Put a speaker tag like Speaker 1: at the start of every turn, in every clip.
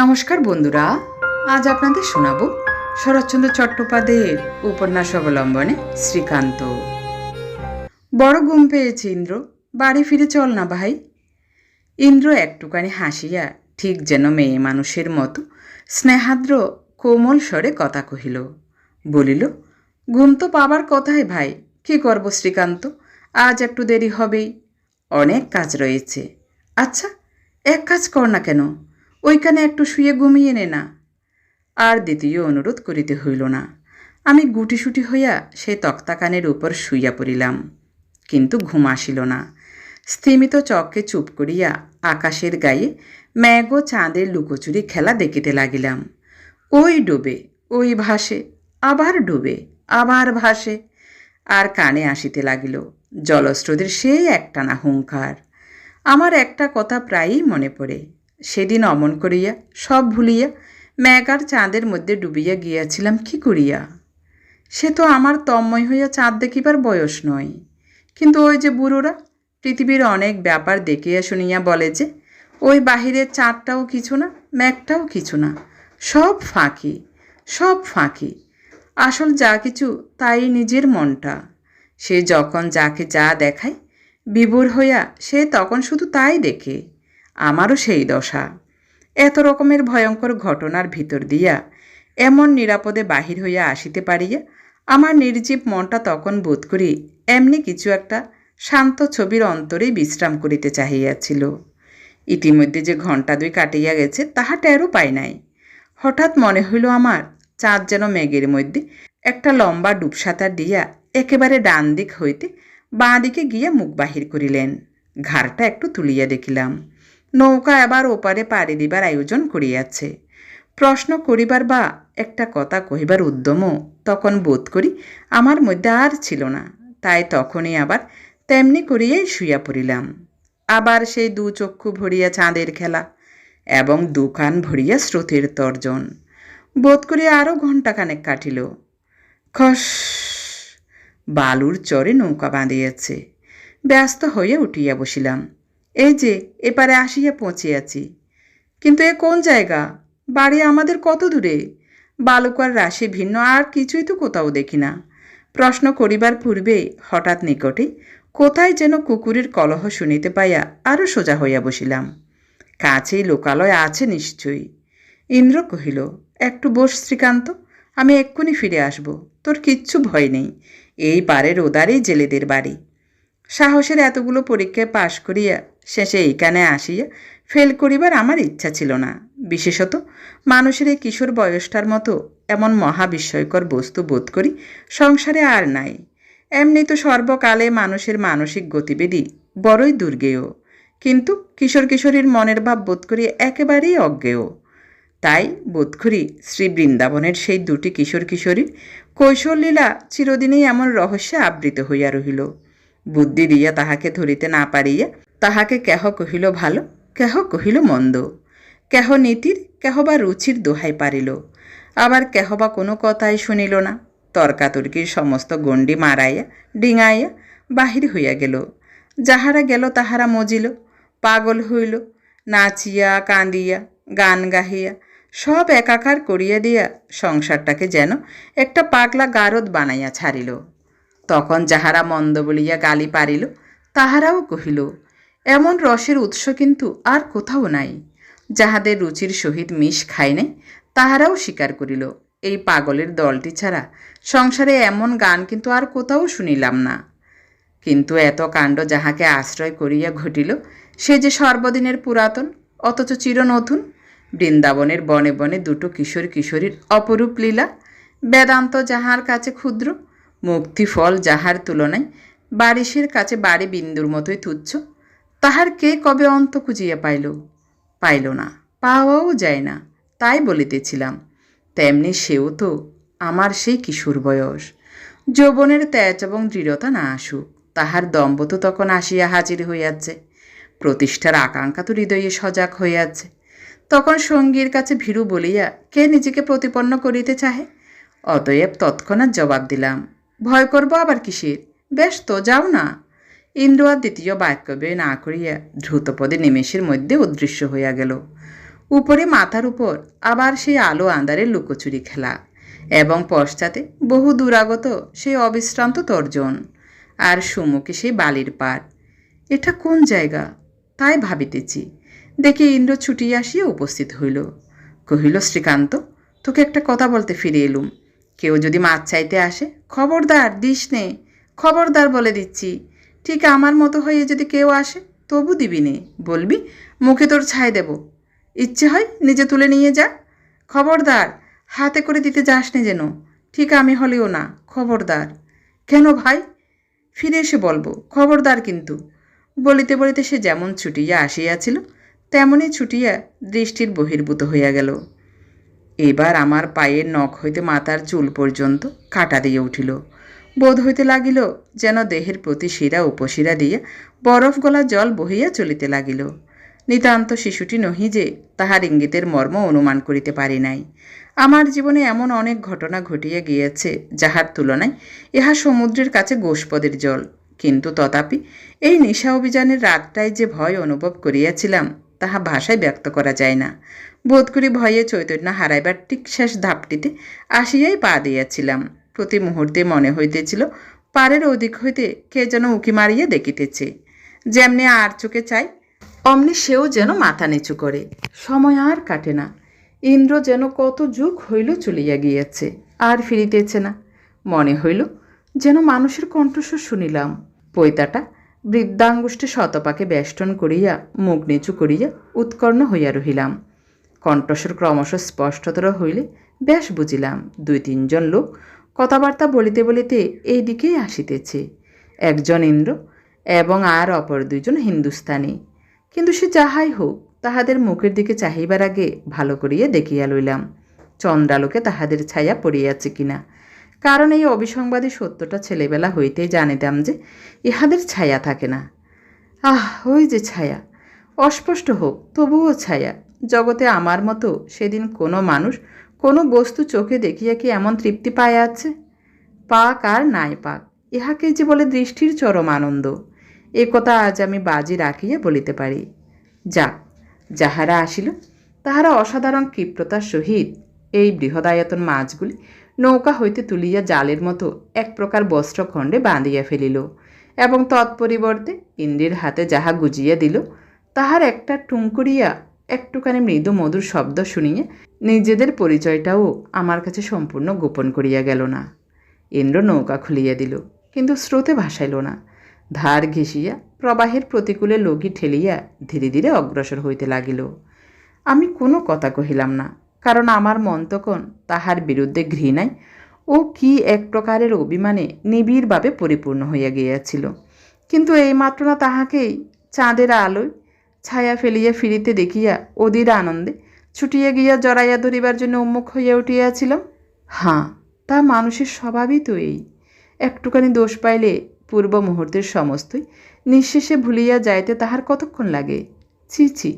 Speaker 1: নমস্কার বন্ধুরা, আজ আপনাদের শোনাব শরৎচন্দ্র চট্টোপাধ্যায়ের উপন্যাস অবলম্বনে শ্রীকান্ত। বড় ঘুম পেয়েছে ইন্দ্র, বাড়ি ফিরে চল না ভাই। ইন্দ্র একটুখানি হাসিয়া ঠিক যেন মেয়ে মানুষের মতো স্নেহাদ্র কোমল স্বরে কথা কহিল, বলিল, ঘুম তো পাবার কথাই ভাই, কি করব শ্রীকান্ত? আজ একটু দেরি হবেই। অনেক কাজ রয়েছে। আচ্ছা এক কাজ কর না কেন ওইখানে একটু শুয়ে ঘুমিয়ে নে না। আর দ্বিতীয় অনুরোধ করিতে হইল না। আমি গুটিসুটি হইয়া সেই তক্তাকানের উপর শুইয়া পড়িলাম। কিন্তু ঘুম আসিল না। স্থিমিত চককে চুপ করিয়া আকাশের গায়ে মেঘ ও চাঁদের লুকোচুরি খেলা দেখিতে লাগিলাম। ওই ডুবে, ওই ভাসে, আবার ডুবে, আবার ভাসে, আর কানে আসিতে লাগিল জলস্রোতের সেই একটানা হুঙ্কার। আমার একটা কথা প্রায়ই মনে পড়ে। সেদিন অমন করিয়া, সব ভুলিয়া মেঘ আর চাঁদের মধ্যে ডুবিয়া গিয়াছিলাম কি করিয়া? সে তো আমার তন্ময় হইয়া চাঁদ দেখিবার বয়স নয়। কিন্তু ওই যে বুড়োরা, পৃথিবীর অনেক ব্যাপার দেখিয়া শুনিয়া বলে যে, ওই বাহিরের চাঁদটাও কিছু না, মেঘটাও কিছু না, সব ফাঁকি সব ফাঁকি। আসল যা কিছু তাই নিজের মনটা। সে যখন যাকে যা দেখায়, বিভোর হইয়া সে তখন শুধু তাই দেখে। আমারও সেই দশা। এত রকমের ভয়ঙ্কর ঘটনার ভিতর দিয়া এমন নিরাপদে বাহির হইয়া আসিতে পারিয়া আমার নির্জীব মনটা তখন বোধ করি এমনি কিছু একটা শান্ত ছবির অন্তরেই বিশ্রাম করিতে চাহিয়াছিল। ইতিমধ্যে যে ঘণ্টা দুই কাটিয়া গেছে তাহা টেরও পাই নাই। হঠাৎ মনে হইল আমার চাঁদ যেন মেঘের মধ্যে একটা লম্বা ডুবসাঁতার দিয়া একেবারে ডান দিক হইতে বাঁ দিকে গিয়া মুখ বাহির করিলেন। ঘাড়টা একটু তুলিয়া দেখিলাম। নৌকা এবার ওপারে পাড়ি দিবার আয়োজন করিয়াছে। প্রশ্ন করিবার বা একটা কথা কহিবার উদ্যমও তখন বোধ করি আমার মধ্যে আর ছিল না, তাই তখনই আবার তেমনি করিয়াই শুইয়া পড়িলাম। আবার সেই দু চক্ষু ভরিয়া চাঁদের খেলা এবং দুকান ভরিয়া স্রোতের তর্জন। বোধ করি আরও ঘণ্টাখানেক কাটিল। খস, বালুর চরে নৌকা বাঁধিয়াছে। ব্যস্ত হইয়া উঠিয়া বসিলাম। এই যে, এপারে আসিয়া পৌঁছিয়াছি। কিন্তু এ কোন জায়গা? বাড়ি আমাদের কত দূরে? বালুকার রাশি ভিন্ন, আর কিছুই তো কোথাও দেখি না। প্রশ্ন করিবার পূর্বে হঠাৎ নিকটে কোথায় যেন কুকুরের কলহ শুনিতে পাইয়া আরও সোজা হইয়া বসিলাম। কাছেই লোকালয় আছে নিশ্চয়ই। ইন্দ্র কহিল, একটু বস শ্রীকান্ত, আমি এক্ষুনি ফিরে আসব। তোর কিচ্ছু ভয় নেই। এই পারের ওদারেই জেলেদের বাড়ি। সাহসের এতগুলো পরীক্ষায় পাশ করিয়া শেষে এইখানে আসিয়া ফেল করিবার আমার ইচ্ছা ছিল না। বিশেষত মানুষের এই কিশোর বয়সটার মতো এমন মহাবিস্ময়কর বস্তু বোধ করি সংসারে আর নাই। এমনি তো সর্বকালে মানুষের মানসিক গতিবিধি বড়ই দুর্গেয়। কিন্তু কিশোর কিশোরীর মনের ভাব বোধ করি একেবারেই অজ্ঞেয়। তাই বোধ করি শ্রী বৃন্দাবনের সেই দুটি কিশোর কিশোরীর কৈশোরলীলা চিরদিনেই এমন রহস্যে আবৃত হইয়া রহিল। বুদ্ধি দিয়া তাহাকে ধরিতে না পারিয়া তাহাকে কেহ কহিল ভালো, কেহ কহিল মন্দ। কেহ নীতির, কেহ বা রুচির দোহাই পারিল। আবার কেহ বা কোনো কথাই শুনিল না। তর্কাতর্কির সমস্ত গণ্ডি মারাইয়া, ডিঙাইয়া বাহির হইয়া গেল। যাহারা গেল তাহারা মজিল। পাগল হইল। নাচিয়া কাঁদিয়া গান গাহিয়া, সব একাকার করিয়া দিয়া সংসারটাকে যেন একটা পাগলা গারদ বানাইয়া ছাড়িল। তখন যাহারা মন্দ বলিয়া গালি পারিল, তাহারাও কহিল এমন রসের উৎস কিন্তু আর কোথাও নাই। যাহাদের রুচির সহিত মিশ খায় নাই তাহারাও স্বীকার করিল, এই পাগলের দলটি ছাড়া সংসারে এমন গান কিন্তু আর কোথাও শুনিলাম না। কিন্তু এত কাণ্ড যাহাকে আশ্রয় করিয়া ঘটিল, সে যে সর্বদিনের পুরাতন, অথচ চির নতুন বৃন্দাবনের বনে বনে দুটো কিশোর কিশোরীর অপরূপ লীলা, বেদান্ত যাহার কাছে ক্ষুদ্র, মুক্তিফল যাহার তুলনায় বারিশের কাছে বাড়ি বিন্দুর মতোই তুচ্ছ তাহার কে কবে অন্ত খুঁজিয়া পাইল? পাইল না, পাওয়াও যায় না, তাই বলিতেছিলাম, তেমনি সেও তো আমার সেই কিশোর বয়স। যৌবনের তেজ এবং দৃঢ়তা না আসুক, তাহার দম্ভ তো তখন আসিয়া হাজির হইয়াছে। প্রতিষ্ঠার আকাঙ্ক্ষা তো হৃদয়ে সজাগ হইয়াছে। তখন সঙ্গীর কাছে ভীরু বলিয়া, কে নিজেকে প্রতিপন্ন করিতে চাহে? অতএব তৎক্ষণাৎ জবাব দিলাম, ভয় করব আবার কিসের? বেশ তো যাও না। ইন্দ্র আর দ্বিতীয় বাক্যব্যয় না করিয়া দ্রুতপদে নিমেষের মধ্যে অদৃশ্য হইয়া গেল। উপরে মাথার উপর আবার সেই আলো আন্ধারের লুকোচুরি খেলা এবং পশ্চাতে বহু দূরাগত সেই অবিশ্রান্ত তর্জন আর সুমুখে সেই বালির পাড়। এটা কোন জায়গা? তাই ভাবিতেছি। দেখি ইন্দ্র ছুটিয়া আসিয়া উপস্থিত হইল। কহিল, শ্রীকান্ত, তোকে একটা কথা বলতে ফিরে এলুম। কেউ যদি মাছ চাইতে আসে, খবরদার দিস নে। খবরদার বলে দিচ্ছি। ঠিক আমার মতো হয়ে যদি কেউ আসে, তবু দিবি নে, বলবি, মুখে তোর ছাই দেব। ইচ্ছে হয় নিজে তুলে নিয়ে যা। খবরদার, হাতে করে দিতে যাস নে যেন। ঠিক আমি হলেও না, খবরদার। কেন ভাই? ফিরে এসে বলব, খবরদার কিন্তু। বলিতে বলিতে সে যেমন ছুটিয়া আসিয়াছিল, তেমনই ছুটিয়া দৃষ্টির বহির্ভূত হইয়া গেল। এবার আমার পায়ের নখ হইতে মাথার চুল পর্যন্ত কাটা দিয়ে উঠিল। বোধ হইতে লাগিল যেন দেহের প্রতি শিরা উপশিরা দিয়া বরফ গলা জল বহিয়া চলিতে লাগিল। নিতান্ত শিশুটি নহি যে তাহার ইঙ্গিতের মর্ম অনুমান করিতে পারি নাই। আমার জীবনে এমন অনেক ঘটনা ঘটিয়া গিয়েছে যাহার তুলনায় ইহা সমুদ্রের কাছে গোষ্পদের জল। কিন্তু তথাপি এই নিশা অভিযানের রাতটায় যে ভয় অনুভব করিয়াছিলাম, তাহা ভাষায় ব্যক্ত করা যায় না। বোধ করি ভয়ে চৈতন্য হারাইবার ঠিক শেষ ধাপটিতে আসিয়াই পা দিয়াছিলাম। প্রতি মুহূর্তে মনে হইতেছিল, পারের অধিক হইতে কে যেন উঁকি মারিয়া দেখিতেছে। যেমনি আর চোখে চাই, অমনি সেও যেন মাথা নিচু করে। সময় আর কাটে না। ইন্দ্র যেন কত যুগ হইল চলিয়া গিয়াছে, আর ফিরিতেছে না। মনে হইল যেন মানুষের কণ্ঠস্বর শুনিলাম। পৈতাটা বৃদ্ধাঙ্গুষ্ঠে শতপাকে বেষ্টন করিয়া, মুখ নিচু করিয়া উৎকর্ণ হইয়া রহিলাম। কণ্ঠস্বর ক্রমশ স্পষ্টতর হইলে বেশ বুঝিলাম, দুই তিনজন লোক কথাবার্তা বলিতে বলিতে এই দিকেই আসিতেছে। একজন ইন্দ্র এবং আর অপর দুইজন হিন্দুস্তানি। কিন্তু সে যাহাই হোক, তাহাদের মুখের দিকে চাহিবার আগে ভালো করিয়া দেখিয়া লইলাম, চন্দ্রালোকে তাহাদের ছায়া পড়িয়াছে কিনা কারণ এই অবিসংবাদী সত্যটা ছেলেবেলা হইতেই জানিতাম যে ইহাদের ছায়া থাকে না। আহ, ওই যে ছায়া! অস্পষ্ট হোক, তবুও ছায়া। জগতে আমার মতো সেদিন কোনো মানুষ কোনো বস্তু চোখে দেখিয়া কি এমন তৃপ্তি পায় আছে? পাক আর নাই পাক ইহাকে যে বলে দৃষ্টির চরম আনন্দ। এ কথা আজ আমি বাজি রাখিয়া বলিতে পারি। যাক, যাহারা আসিল, তাহারা অসাধারণ ক্ষিপ্রতার সহিত এই বৃহদায়তন মাছগুলি নৌকা হইতে তুলিয়া জালের মতো এক প্রকার বস্ত্রখণ্ডে বাঁধিয়া ফেলিল এবং তৎপরিবর্তে ইন্দ্রের হাতে যাহা গুজিয়া দিল, তাহার একটা টুঙ্কুরিয়া একটুখানি মৃদু মধুর শব্দ শুনিয়ে নিজেদের পরিচয়টাও আমার কাছে সম্পূর্ণ গোপন করিয়া গেল না। ইন্দ্র নৌকা খুলিয়া দিল, কিন্তু স্রোতে ভাসাইল না। ধার ঘেঁষিয়া প্রবাহের প্রতিকূলে লগি ঠেলিয়া ধীরে ধীরে অগ্রসর হইতে লাগিল। আমি কোনো কথা কহিলাম না, কারণ আমার মন তখন তাহার বিরুদ্ধে ঘৃণায় ও কি এক প্রকারের অভিমানে নিবিড়ভাবে পরিপূর্ণ হইয়া গিয়াছিল। কিন্তু এইমাত্র না তাহাকেই চাঁদের আলোয় ছায়া ফেলিয়া ফিরিতে দেখিয়া অধীর আনন্দে ছুটিয়া গিয়া জড়াইয়া ধরিবার জন্য উন্মুখ হইয়া উঠিয়াছিলাম। হাঁ, তা মানুষের স্বভাবই তো এই। একটুখানি দোষ পাইলে পূর্ব মুহূর্তের সমস্তই। নিঃশেষে ভুলিয়া যাইতে তাহার কতক্ষণ লাগে? ছি ছি,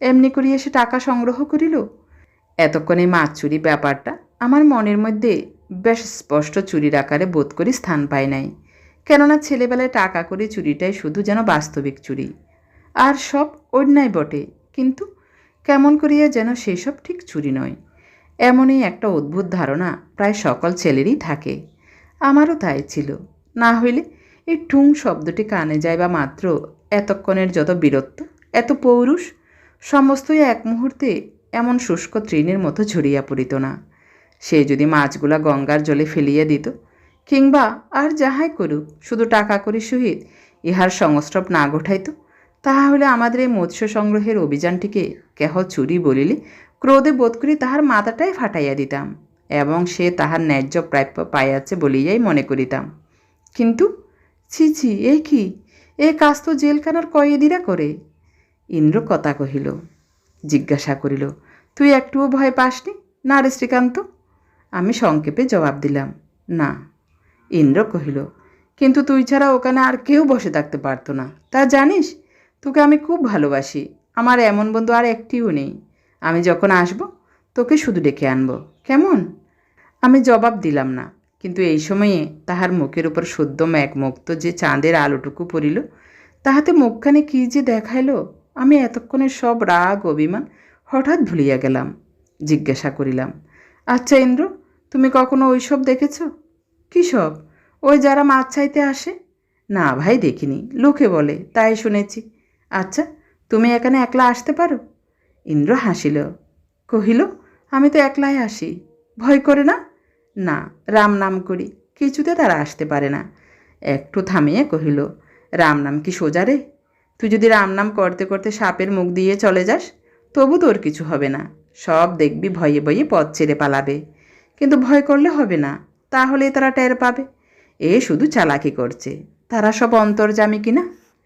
Speaker 1: এমনি করিয়া সে টাকা সংগ্রহ করিল? এতক্ষণে মাছ চুরি ব্যাপারটা আমার মনের মধ্যে বেশ স্পষ্ট চুরির আকারে বোধ করি স্থান পায় নাই। কেননা ছেলেবেলায় টাকা করে চুরিটাই শুধু যেন বাস্তবিক চুরি। আর সব অন্যায় বটে, কিন্তু কেমন করিয়া যেন সেসব ঠিক চুরি নয়। এমনই একটা অদ্ভুত ধারণা প্রায় সকল ছেলেরই থাকে। আমারও তাই ছিল। না হইলে এই ঠুং শব্দটি কানে যাইবা মাত্র এতক্ষণের যত বীরত্ব, এত পৌরুষ, সমস্তই এক মুহূর্তে এমন শুষ্ক তৃণের মতো ঝরিয়া পড়িত না। সে যদি মাছগুলা গঙ্গার জলে ফেলিয়া দিত, কিংবা আর যাহাই করুক, শুধু টাকা করি সহিত ইহার সংস্রব না ঘটাইত তাহলে আমাদের এই মৎস্য সংগ্রহের অভিযানটিকে কেহ চুরি বলিলে ক্রোধে বোধ করি তাহার মাথাটাই ফাটাইয়া দিতাম এবং সে তাহার ন্যায্য প্রাপ্য পাইয়াছে বলিয়াই মনে করিতাম। কিন্তু, ছি ছি, এ কি? এ কাজ তো জেলখানার কয়েদিরা করে। ইন্দ্র কথা কহিল, জিজ্ঞাসা করিল, তুই একটুও ভয় পাসনি না রে শ্রীকান্ত? আমি সংক্ষেপে জবাব দিলাম, না। ইন্দ্র কহিল, কিন্তু তুই ছাড়া ওখানে আর কেউ বসে থাকতে পারতো না। তা জানিস তোকে আমি খুব ভালোবাসি। আমার এমন বন্ধু আর একটিও নেই। আমি যখন আসব, তোকে শুধু ডেকে আনব। কেমন? আমি জবাব দিলাম না। কিন্তু এই সময়ে তাহার মুখের উপর সদ্য ম্যাকমুক্ত যে চাঁদের আলোটুকু পড়িল, তাহাতে মুখখানে কী যে দেখাইল, আমি এতক্ষণে সব রাগ, অভিমান হঠাৎ ভুলিয়া গেলাম। জিজ্ঞাসা করিলাম আচ্ছা ইন্দ্র, তুমি কখনো ওইসব দেখেছ? কী সব? ওই যারা মাছ চাইতে আসে? না ভাই, দেখিনি। লোকে বলে, তাই শুনেছি। আচ্ছা তুমি এখানে একলা আসতে পারো? ইন্দ্র হাসিল। কহিল, আমি তো একলাই আসি। ভয় করে না? না, রাম নাম করি। কিছুতে তারা আসতে পারে না। একটু থামিয়ে কহিল, রাম নাম কি সোজা রে? তুই যদি রাম নাম করতে করতে সাপের মুখ দিয়ে চলে যাস, তবু তোর কিছু হবে না। সব দেখবি ভয়ে ভয়ে পথ ছেড়ে পালাবে। কিন্তু ভয় করলে হবে না তাহলে তারা টের পাবে। এ শুধু চালাকি করছে। তারা সব অন্তর্জামী কিনা?